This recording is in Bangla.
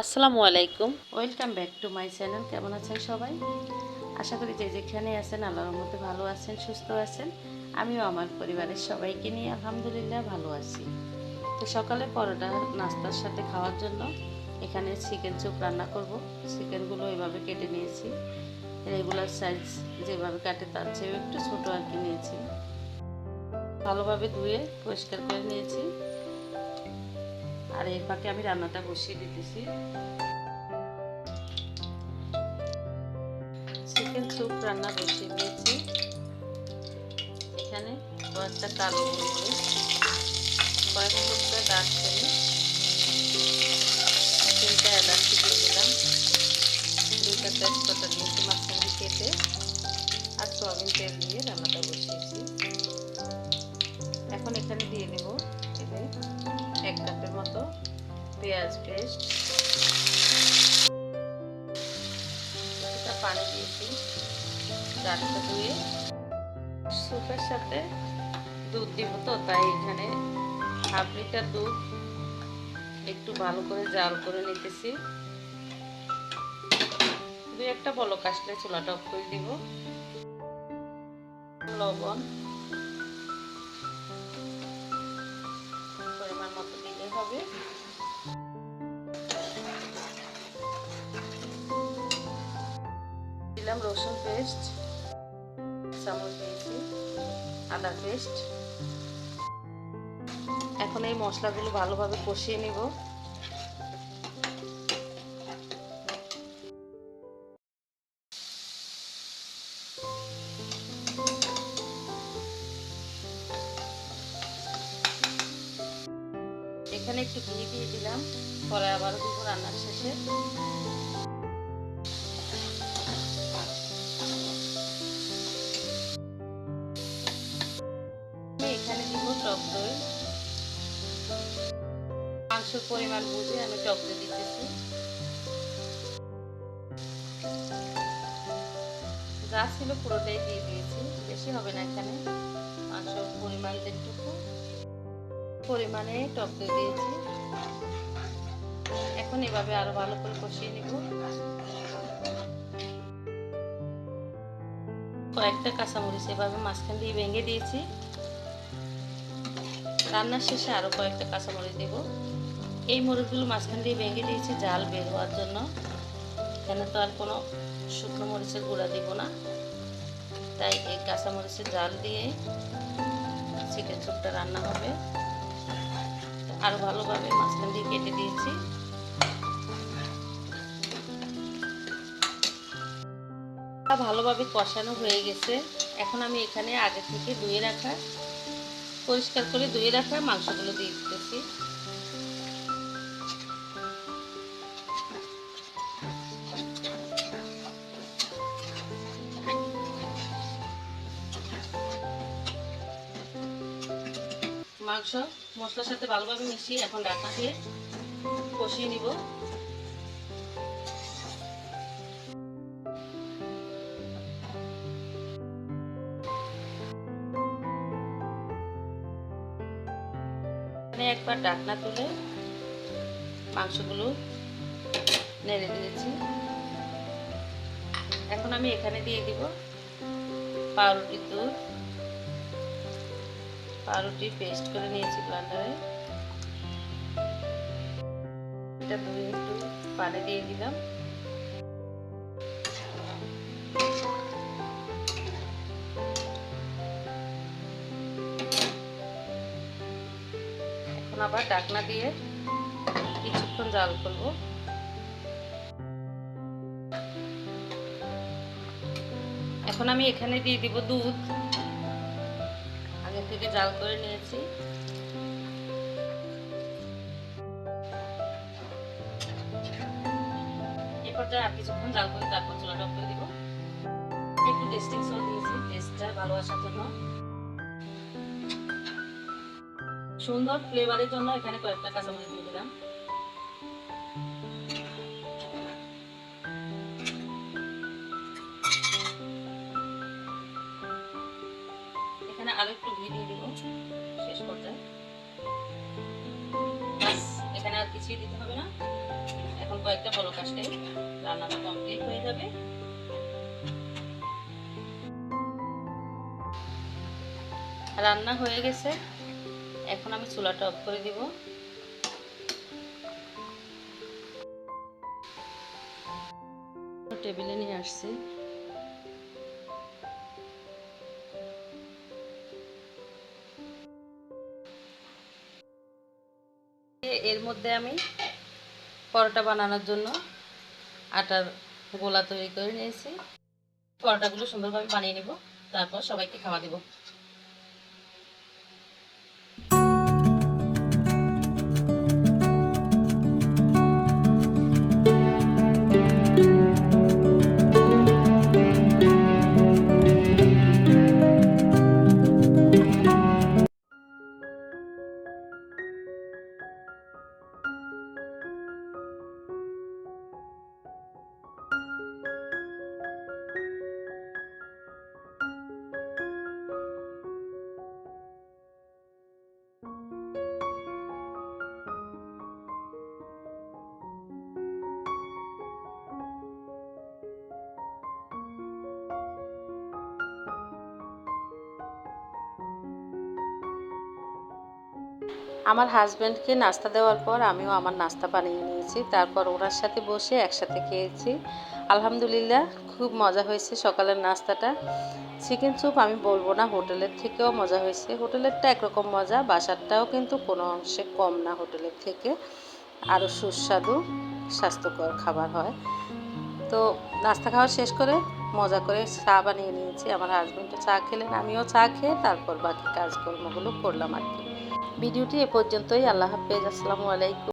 আসসালামু আলাইকুম। Welcome back to my channel কেমন আছেন সবাই? আশা করি যে যেখানে আছেন, আল্লাহর মধ্যে ভালো আছেন, সুস্থ আছেন। আমিও আমার পরিবারের সবাইকে নিয়ে আলহামদুলিল্লাহ ভালো আছি। তো সকালে পরোটা নাস্তার সাথে খাওয়ার জন্য এখানে চিকেন চুপ রান্না করব। চিকেনগুলো এভাবে কেটে নিয়েছি। রেগুলার সাইজ যেভাবে কাটে তার চেয়েও একটু ছোটো আর কি নিয়েছি। ভালোভাবে ধুয়ে পরিষ্কার করে নিয়েছি। আর এর ফাঁকে আমি রান্নাটা বসিয়ে দিতেছি। চিকেন স্যুপ রান্না বসিয়ে দিয়েছি। এখানে কয়েকটা কালো গোলমরিচ কয়েক টুকরা দারচিনি, তিনটা এলাচি দিয়ে দিলাম, দুইটা তেজপাতা দিয়েছি মাঝখানে কেটে, আর সয়াবিন তেল দিয়ে রান্নাটা পেঁয়াজ পেস্ট পানি দিয়েছি। ডালটা ধুয়ে। সাথে দুধ দিব তো, তাই এখানে হাফ লিটার দুধ একটু ভালো করে জাল করে নিতেছি। দুই একটা বলক আসলে চুলাটা অফ করে দিব। লবণ। দিলাম রসুন পেস্ট, চামচ দিয়েছি, আদা পেস্ট। এখন এই মশলাগুলো ভালোভাবে কষিয়ে নিব। এখানে একটু ঘি দিয়ে দিলাম, পরে আবার দিব রান্নার শেষে। মাংসের পরিমাণ বুঝে আমি টক দিতেছি। যা ছিল পুরোটাই দিয়ে দিয়েছি। বেশি হবে না এখানে। মাংসের পরিমাণ যেটুকু পরিমাণে টক দই দিয়েছি। এখন এভাবে আরও ভালো করে কষিয়ে নিব। কয়েকটা কাঁচামরিচ এভাবে মাঝখান দিয়ে ভেঙে দিয়েছি। রান্নার শেষে আরও কয়েকটা কাঁচামরিচ দেব। এই মরিচগুলো মাঝখান দিয়ে ভেঙে দিয়েছি, জাল বের হওয়ার জন্য। এখানে তো আর কোনো শুকনো মরিচের গুঁড়া দিব না। তাই এই কাঁচা মরিচের জাল দিয়ে চিকেন চুপটা রান্না হবে। আরও ভালোভাবে মাঝখান দিয়ে কেটে দিয়েছি। ভালোভাবে কষানো হয়ে গেছে। এখন আমি এখানে আগে থেকে ধুয়ে রাখা, পরিষ্কার করে ধুয়ে রাখা মাংসগুলো দিয়ে দিতেছি। মাংস, মশলার সাথে ভালোভাবে মিশিয়ে এখন ঢাকা দিয়ে কষিয়ে নিব। একবার ডাকনা তুলে মাংসগুলো নেড়ে দিয়েছি। এখন আমি এখানে দিয়ে দিব পাউরুটি দুধ। পাউরুটি পেস্ট করে নিয়েছি ব্লান্ডারে এটা দুই একটু পানি দিয়ে দিলাম। এখন আবার ডাকনা দিয়ে কিছুক্ষণ জাল করব। এখন আমি এখানে দিয়ে দিব দুধ। থেকে জাল করে নিয়েছি। আর কিছুক্ষণ জাল করে তারপর করে দিব। একটু দিয়েছি টেস্টটা জন্য। সুন্দর ফ্লেভারের জন্য এখানে কয়েকটা কাঁচামরিচ দিয়ে দিলাম। আরও একটু ঘি দিয়ে দিব। শেষ পর্যায়ে। এখানে আর কিছুই দিতে হবে না। এখন কয়েকটা বড় কাশলে রান্নাটা কমপ্লিট হয়ে যাবে। রান্না হয়ে গেছে। এখন আমি চুলাটা অফ করে দিব। টেবিলে নিয়ে আসছি। এর মধ্যে আমি পরোটা বানানোর জন্য আটার গোলা তৈরি করে নিয়েছি। পরোটাগুলো সুন্দরভাবে বানিয়ে নিব, তারপর সবাইকে খাওয়া দেব। আমার হাজব্যান্ডকে নাস্তা দেওয়ার পর আমিও আমার নাস্তা বানিয়ে নিয়েছি। তারপর ওনার সাথে বসে একসাথে খেয়েছি। আলহামদুলিল্লাহ, খুব মজা হয়েছে সকালের নাস্তাটা। চিকেন স্যুপ আমি বলব না, হোটেলের থেকেও মজা হয়েছে। হোটেলেরটা একরকম মজা, বাসারটাও কিন্তু কোনো অংশে কম না হোটেলের থেকে। আরও সুস্বাদু, স্বাস্থ্যকর খাবার হয়। তো নাস্তা খাওয়া শেষ করে মজা করে চা বানিয়ে নিয়েছি। আমার হাজব্যান্ডও চা খেলেন, আমিও চা খেয়ে তারপর বাকি কাজকর্মগুলো করলাম আর কি। ভিডিওটি এ পর্যন্তই। আল্লাহ হাফেজ। আসসালামু আলাইকুম।